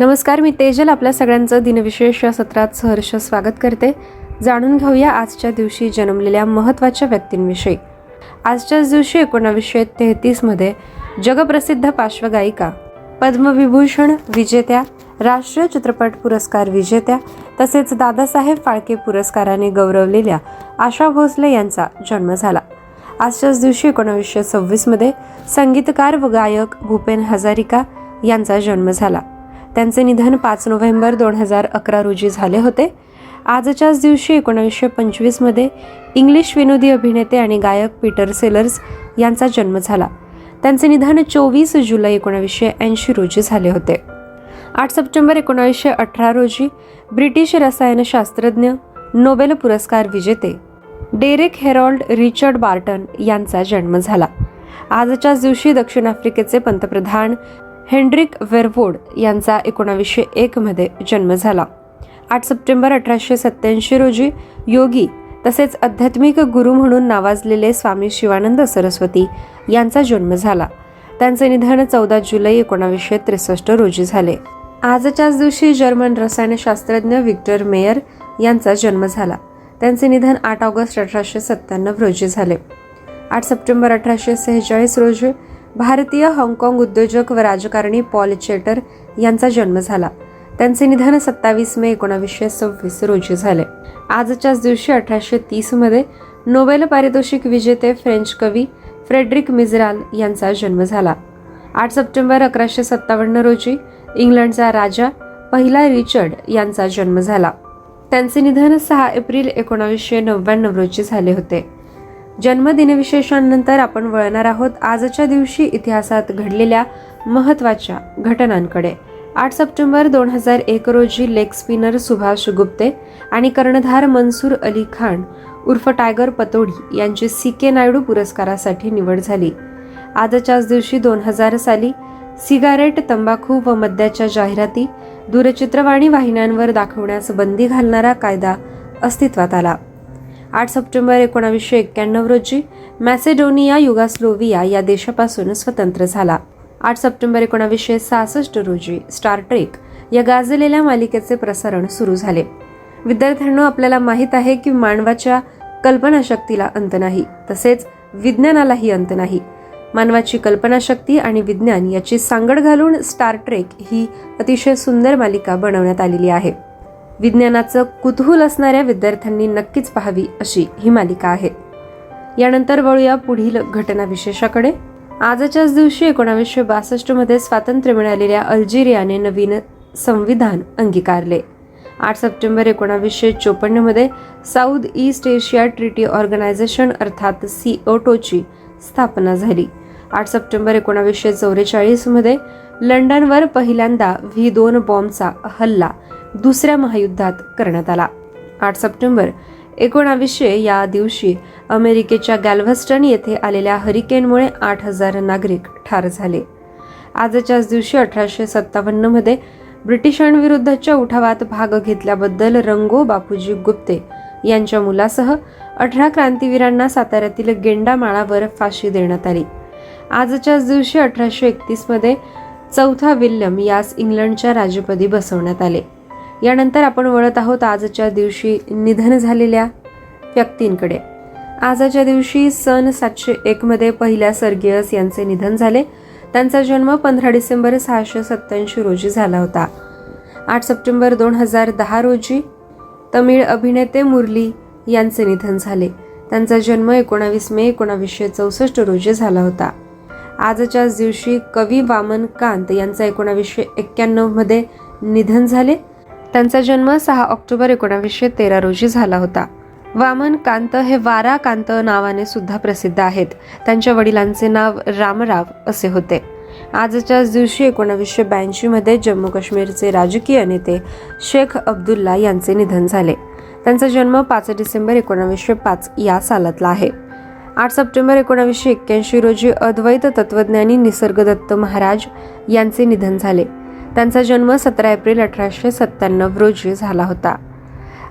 नमस्कार मी तेजल. आपल्या सगळ्यांचं दिनविशेष या सत्रात सहर्ष स्वागत करते. जाणून घेऊया आजच्या दिवशी जन्मलेल्या महत्त्वाच्या व्यक्तींविषयी. आजच्याच दिवशी एकोणावीसशे तेहतीसमध्ये जगप्रसिद्ध पार्श्वगायिका पद्मविभूषण विजेत्या राष्ट्रीय चित्रपट पुरस्कार विजेत्या तसेच दादासाहेब फाळके पुरस्काराने गौरवलेल्या आशा भोसले यांचा जन्म झाला. आजच्याच दिवशी एकोणावीसशे सव्वीसमध्ये संगीतकार व गायक भूपेन हजारिका यांचा जन्म झाला. त्यांचे निधन पाच नोव्हेंबर दोन हजार अकरा रोजी झाले होते. आजच्याच दिवशी एकोणावीसशे पंचवीसमध्ये इंग्लिश विनोदी अभिनेते आणि गायक पीटर सेलर्स यांचा जन्म झाला. त्यांचे निधन चोवीस जुलै एकोणावीसशे ऐंशी रोजी झाले होते. आठ सप्टेंबर एकोणावीसशे अठरा रोजी ब्रिटिश रसायनशास्त्रज्ञ नोबेल पुरस्कार विजेते डेरेक हेरॉल्ड रिचर्ड बार्टन यांचा जन्म झाला. आजच्याच दिवशी दक्षिण आफ्रिकेचे पंतप्रधान हेनरिक वेरवोड यांचा एकोणावीसशे एकमध्ये जन्म झाला. आठ सप्टेंबर अठराशे सत्याऐंशी रोजी योगी तसेच आध्यात्मिक गुरु म्हणून नावाजलेले स्वामी शिवानंद सरस्वती यांचा जन्म झाला. त्यांचे निधन चौदा जुलै एकोणावीसशे त्रेसष्ट रोजी झाले. आजच्याच दिवशी जर्मन रसायनशास्त्रज्ञ विक्टर मेयर यांचा जन्म झाला. त्यांचे निधन आठ ऑगस्ट अठराशे सत्त्याण्णव रोजी झाले. आठ सप्टेंबर अठराशे सेहेचाळीस रोजी भारतीय हाँगकाँग उद्योजक व राजकारणी पॉल चेटर यांचा जन्म झाला. त्यांचे निधन सत्तावीस मे एकोणावीसशे सव्वीस रोजी झाले. आजच्याच दिवशी अठराशे तीसमध्ये नोबेल पारितोषिक विजेते फ्रेंच कवी फ्रेडरिक मिझराल यांचा जन्म झाला. आठ सप्टेंबर अकराशे सत्तावन्न रोजी इंग्लंडचा राजा पहिला रिचर्ड यांचा जन्म झाला. त्यांचे निधन सहा एप्रिल एकोणावीसशे नव्याण्णव रोजी झाले होते. जन्मदिनविशेषांनंतर आपण वळणार आहोत आजच्या दिवशी इतिहासात घडलेल्या महत्त्वाच्या घटनांकडे. आठ सप्टेंबर दोन हजार एक रोजी लेग स्पिनर सुभाष गुप्ते आणि कर्णधार मनसूर अली खान उर्फ टायगर पतोडी यांची सी के नायडू पुरस्कारासाठी निवड झाली. आजच्याच दिवशी दोन हजार साली सिगारेट तंबाखू व मद्याच्या जाहिराती दूरचित्रवाणी वाहिन्यांवर दाखवण्यास बंदी घालणारा कायदा अस्तित्वात आला. आठ सप्टेंबर एकोणावीसशे एक्क्याण्णव रोजी मॅसेडोनिया युगास्लोविया या देशापासून स्वतंत्र झाला. आठ सप्टेंबर एकोणावीसशे सहासष्ट रोजी स्टार ट्रेक या गाजलेल्या मालिकेचे प्रसारण सुरू झाले. विद्यार्थ्यांनो आपल्याला माहीत आहे की मानवाच्या कल्पनाशक्तीला अंत नाही तसेच विज्ञानालाही अंत नाही. मानवाची कल्पनाशक्ती आणि विज्ञान याची सांगड घालून स्टार ट्रेक ही अतिशय सुंदर मालिका बनवण्यात आलेली आहे. विज्ञानाचं कुतूहल असणाऱ्या विद्यार्थ्यांनी नक्कीच पाहावी अशी ही मालिका आहे. यानंतर वळूया पुढील घटना विशेषाकडे आजच्याच दिवशी एकोणावीसशे बासष्टमध्ये स्वातंत्र्य मिळालेल्या अल्जेरियाने नवीन संविधान अंगीकारले. आठ सप्टेंबर एकोणावीसशे चोपन्नमध्ये south east Asia treaty organization अर्थात सी ओ टोची स्थापना झाली. आठ सप्टेंबर एकोणावीसशे चौवेचाळीसमध्ये लंडनवर पहिल्यांदा व्ही दोन बॉम्बचा हल्ला दुसऱ्या महायुद्धात करण्यात आला. आठ सप्टेंबर एकोणावीसशे या दिवशी अमेरिकेच्या गॅल्व्हस्टन येथे आलेल्या हरिकेनमुळे आठ हजार नागरिक ठार झाले. आजच्याच दिवशी अठराशे सत्तावन्नमध्ये ब्रिटिशांविरुद्धच्या उठावात भाग घेतल्याबद्दल रंगो बापूजी गुप्ते यांच्या मुलासह अठरा क्रांतीवीरांना साताऱ्यातील गेंडा माळावर फाशी देण्यात आली. आजच्याच दिवशी अठराशे एकतीसमध्ये चौथा विल्यम यास इंग्लंडच्या राजपदी बसवण्यात आले. यानंतर आपण वळत आहोत आजच्या दिवशी निधन झालेल्या व्यक्तींकडे. आजच्या दिवशी सन सातशे एक मध्ये पहिल्या सर्गियस यांचे निधन झाले. त्यांचा जन्म पंधरा डिसेंबर सहाशे सत्याऐंशी रोजी झाला होता. आठ सप्टेंबर दोन हजार दहा रोजी तमिळ अभिनेते मुरली यांचे निधन झाले. त्यांचा जन्म एकोणावीस मे एकोणावीसशे चौसष्ट रोजी झाला होता. आजच्याच दिवशी कवी वामन कांत यांचा एकोणावीसशे एक्क्याण्णवमध्ये निधन झाले. त्यांचा जन्म सहा ऑक्टोबर एकोणावीसशे तेरा रोजी झाला होता. वामन कांत हे वारा कांत नावाने सुद्धा प्रसिद्ध आहेत. त्यांच्या वडिलांचे नाव रामराव असे होते. आजच्याच दिवशी एकोणावीसशे ब्याऐंशी मध्ये जम्मू काश्मीरचे राजकीय नेते शेख अब्दुल्ला यांचे निधन झाले. त्यांचा जन्म पाच डिसेंबर एकोणावीसशे पाच या सालातला आहे. आठ सप्टेंबर एकोणावीसशे एक्क्याऐंशी रोजी अद्वैत तत्वज्ञानी निसर्गदत्त महाराज यांचे निधन झाले. त्यांचा जन्म सतरा एप्रिल अठराशे सत्त्याण्णव रोजी झाला होता.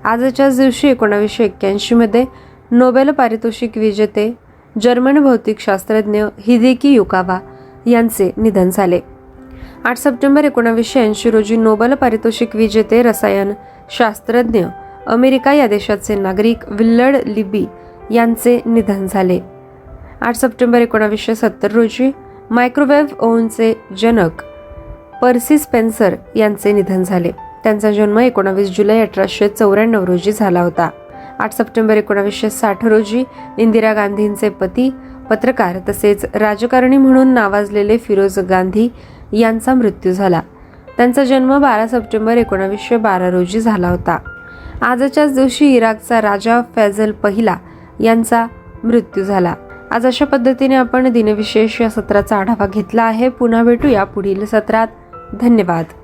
आजच्याच दिवशी एकोणावीसशे एक्क्याऐंशीमध्ये नोबेल पारितोषिक विजेते जर्मन भौतिकशास्त्रज्ञ हिदेकी युकावा यांचे निधन झाले. आठ सप्टेंबर एकोणावीसशे ऐंशी रोजी नोबेल पारितोषिक विजेते रसायन शास्त्रज्ञ अमेरिका या देशाचे नागरिक विल्लड लिबी यांचे निधन झाले. आठ सप्टेंबर एकोणावीसशे सत्तर रोजी मायक्रोवेव्ह ओव्हनचे जनक पर्सी स्पेन्सर यांचे निधन झाले. त्यांचा जन्म एकोणावीस जुलै अठराशे चौऱ्याण्णव रोजी झाला होता. आठ सप्टेंबर एकोणावीसशे साठ रोजी इंदिरा गांधींचे पती पत्रकार तसेच राजकारणी म्हणून नावाजलेले फिरोज गांधी यांचा मृत्यू झाला. त्यांचा जन्म बारा सप्टेंबर एकोणावीसशे बारा रोजी झाला होता. आजच्याच दिवशी इराकचा राजा फैजल पहिला यांचा मृत्यू झाला. आज अशा पद्धतीने आपण दिनविशेष या सत्राचा आढावा घेतला आहे. पुन्हा भेटूया पुढील सत्रात. धन्यवाद.